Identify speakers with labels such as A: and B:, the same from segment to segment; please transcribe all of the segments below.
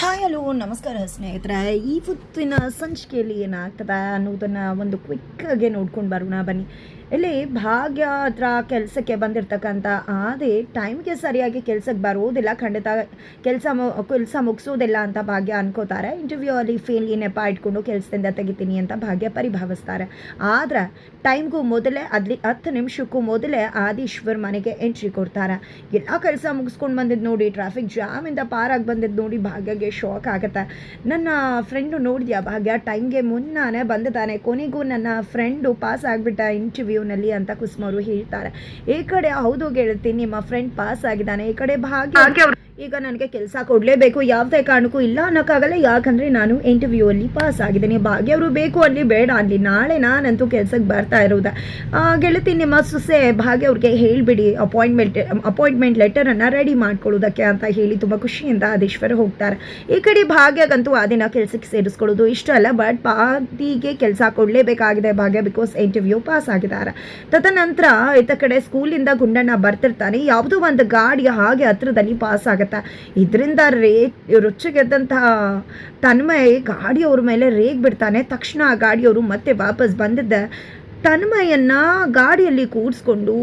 A: Hi hello, ನಮಸ್ಕಾರ ಸ್ನೇಹಿತರೆ. ಇವತ್ತಿನ ಸಂಚಿಕೆಯಲ್ಲಿ ಏನಾಗ್ತದೆ ಅನ್ನೋದನ್ನು ಒಂದು ಕ್ವಿಕ್ಕಾಗೆ ನೋಡ್ಕೊಂಡು ಬರೋಣ, ಬನ್ನಿ. ಇಲ್ಲಿ ಭಾಗ್ಯ ಹತ್ರ ಕೆಲಸಕ್ಕೆ ಬಂದಿರತಕ್ಕಂಥ ಅದೇ ಟೈಮ್ಗೆ ಸರಿಯಾಗಿ ಕೆಲಸಕ್ಕೆ ಬರೋದಿಲ್ಲ. ಖಂಡಿತ ಕೆಲಸ ಕೆಲಸ ಮುಗಿಸೋದಿಲ್ಲ ಅಂತ ಭಾಗ್ಯ ಅನ್ಕೋತಾರೆ. ಇಂಟರ್ವ್ಯೂ ಅಲ್ಲಿ ಫೇಲ್ ನೆಪ ಇಟ್ಕೊಂಡು ಕೆಲಸದಿಂದ ತೆಗಿತೀನಿ ಅಂತ ಭಾಗ್ಯ ಪರಿಭಾವಿಸ್ತಾರೆ. ಆದರೆ ಟೈಮ್ಗೂ ಮೊದಲೇ ಅಲ್ಲಿ ಹತ್ತು ನಿಮಿಷಕ್ಕೂ ಮೊದಲೇ ಆದೀಶ್ವರ್ ಮನೆಗೆ ಎಂಟ್ರಿ ಕೊಡ್ತಾರೆ. ಎಲ್ಲ ಕೆಲಸ ಮುಗಿಸ್ಕೊಂಡು ಬಂದಿದ್ದು ನೋಡಿ ಟ್ರಾಫಿಕ್ ಜಾಮಿಂದ ಪಾರಾಗಿ ಬಂದಿದ್ದು ನೋಡಿ ಭಾಗ್ಯಗೆ ಶಾಕ್ ಆಗುತ್ತೆ. ನನ್ನ ಫ್ರೆಂಡು ನೋಡಿದ್ಯಾ ಭಾಗ್ಯ? ಟೈಮ್ಗೆ ಮುನ್ನಾನೇ ಬಂದಿದ್ದಾನೆ. ಕೊನೆಗೂ ನನ್ನ ಫ್ರೆಂಡು ಪಾಸ್ ಆಗಿಬಿಟ್ಟ ಇಂಟರ್ವ್ಯೂನಲ್ಲಿ ಅಂತ ಕುಸುಮವರು ಹೇಳ್ತಾರೆ. ಈ ಕಡೆ ಹೌದು ಗೆಳತಿ, ನಿಮ್ಮ ಫ್ರೆಂಡ್ ಪಾಸ್ ಆಗಿದ್ದಾನೆ. ಈ ಕಡೆ ಭಾಗ್ಯ ಈಗ ನನಗೆ ಕೆಲಸ ಕೊಡಲೇಬೇಕು, ಯಾವುದೇ ಕಾರಣಕ್ಕೂ ಇಲ್ಲ ಅನ್ನೋಕ್ಕಾಗಲ್ಲ. ಯಾಕಂದರೆ ನಾನು ಇಂಟರ್ವ್ಯೂ ಅಲ್ಲಿ ಪಾಸ್ ಆಗಿದ್ದೀನಿ. ಭಾಗ್ಯವರು ಬೇಕು ಅಲ್ಲಿ, ಬೇಡ ಅಲ್ಲಿ. ನಾಳೆ ನಾನಂತೂ ಕೆಲಸಕ್ಕೆ ಬರ್ತಾ ಇರೋದ ಗೆಳತಿ ನಿಮ್ಮ ಸೊಸೆ ಭಾಗ್ಯ ಅವ್ರಿಗೆ ಹೇಳಿಬಿಡಿ ಅಪಾಯಿಂಟ್ಮೆಂಟ್ ಅಪಾಯಿಂಟ್ಮೆಂಟ್ ಲೆಟರನ್ನು ರೆಡಿ ಮಾಡ್ಕೊಳ್ಳೋದಕ್ಕೆ ಅಂತ ಹೇಳಿ ತುಂಬ ಖುಷಿಯಿಂದ ಆದೇಶ್ವರ ಹೋಗ್ತಾರೆ. ಈ ಕಡೆ ಭಾಗ್ಯಗಂತೂ ಆ ದಿನ ಕೆಲಸಕ್ಕೆ ಸೇರಿಸ್ಕೊಳ್ಳೋದು ಇಷ್ಟ ಅಲ್ಲ. ಬಟ್ ಪಾದಿಗೆ ಕೆಲಸ ಕೊಡಲೇಬೇಕಾಗಿದೆ ಭಾಗ್ಯ ಬಿಕಾಸ್ ಇಂಟರ್ವ್ಯೂ ಪಾಸ್ ಆಗಿದ್ದಾರೆ. ತದನಂತರ ಈತ ಕಡೆ ಸ್ಕೂಲಿಂದ ಗುಂಡಣ್ಣ ಬರ್ತಿರ್ತಾನೆ. ಯಾವುದೋ ಒಂದು ಗಾಡಿ ಹಾಗೆ ಹತ್ರದಲ್ಲಿ ಪಾಸ್ ಆಗುತ್ತೆ. ಇದರಿಂದ ರೇ ರೊಚ್ಚಿಗೆದ್ದಂತಹ ತನ್ಮಯ್ ಗಾಡಿಯವ್ರ ಮೇಲೆ ರೇಗ್ ಬಿಡ್ತಾನೆ. ತಕ್ಷಣ ಆ ಗಾಡಿಯವರು ಮತ್ತೆ ವಾಪಸ್ ಬಂದಿದ್ದ ತನ್ಮಯನ್ನ ಗಾಡಿಯಲ್ಲಿ ಕೂರಿಸ್ಕೊಂಡು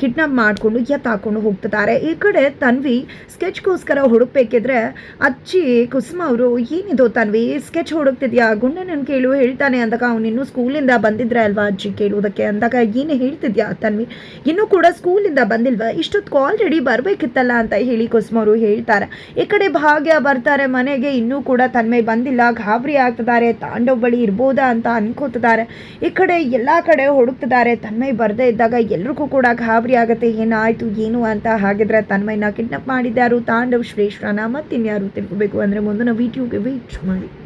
A: ಕಿಡ್ನಾಪ್ ಮಾಡಿಕೊಂಡು ಎತ್ತಾಕೊಂಡು ಹೋಗ್ತಿದ್ದಾರೆ. ಈ ಕಡೆ ತನ್ವಿ ಸ್ಕೆಚ್ಗೋಸ್ಕರ ಹುಡುಕ್ಬೇಕಿದ್ರೆ ಅಜ್ಜಿ ಕುಸುಮ ಅವರು, ಏನಿದು ತನ್ವಿ, ಸ್ಕೆಚ್ ಹುಡುಕ್ತಿದ್ಯಾ? ಗುಂಡನನ್ನು ಕೇಳು, ಹೇಳ್ತಾನೆ ಅಂದಾಗ ಅವನು ಇನ್ನೂ ಸ್ಕೂಲಿಂದ ಬಂದಿದ್ರೆ ಅಲ್ವಾ ಅಜ್ಜಿ ಕೇಳುವುದಕ್ಕೆ? ಅಂದಾಗ, ಏನು ಹೇಳ್ತಿದ್ಯಾ ತನ್ವಿ? ಇನ್ನೂ ಕೂಡ ಸ್ಕೂಲಿಂದ ಬಂದಿಲ್ವ? ಇಷ್ಟೊತ್ತು ಆಲ್ರೆಡಿ ಬರಬೇಕಿತ್ತಲ್ಲ ಅಂತ ಹೇಳಿ ಕುಸುಮ ಅವರು ಹೇಳ್ತಾರೆ. ಈ ಕಡೆ ಭಾಗ್ಯ ಬರ್ತಾರೆ ಮನೆಗೆ, ಇನ್ನೂ ಕೂಡ ತನ್ಮೈ ಬಂದಿಲ್ಲ, ಗಾಬರಿ ಆಗ್ತಿದ್ದಾರೆ, ತಾಂಡವ್ ಬಳಿ ಇರ್ಬೋದಾ ಅಂತ ಅನ್ಕೋತಿದ್ದಾರೆ. ಈ ಕಡೆ ಎಲ್ಲ ಹುಡುಕ್ತಿದ್ದಾರೆ. ತನ್ಮಯ್ ಬರದೇ ಇದ್ದಾಗ ಎಲ್ರಿಗೂ ಕೂಡ ಗಾಬರಿ ಆಗುತ್ತೆ. ಏನಾಯ್ತು, ಏನು ಅಂತ ಹಾಗಿದ್ರೆ ತನ್ಮಯ್ನ ಕಿಡ್ನಾಪ್ ಮಾಡಿದ್ದಾರು ತಾಂಡವ್ ಶ್ರೇಷ್ಠನ ಮತ್ತಿನ್ಯಾರು ತಿಳ್ಕೋಬೇಕು ಅಂದರೆ ಮುಂದಿನ ವೀಡಿಯೋಗೆ ವೇಟ್ ಮಾಡಿ.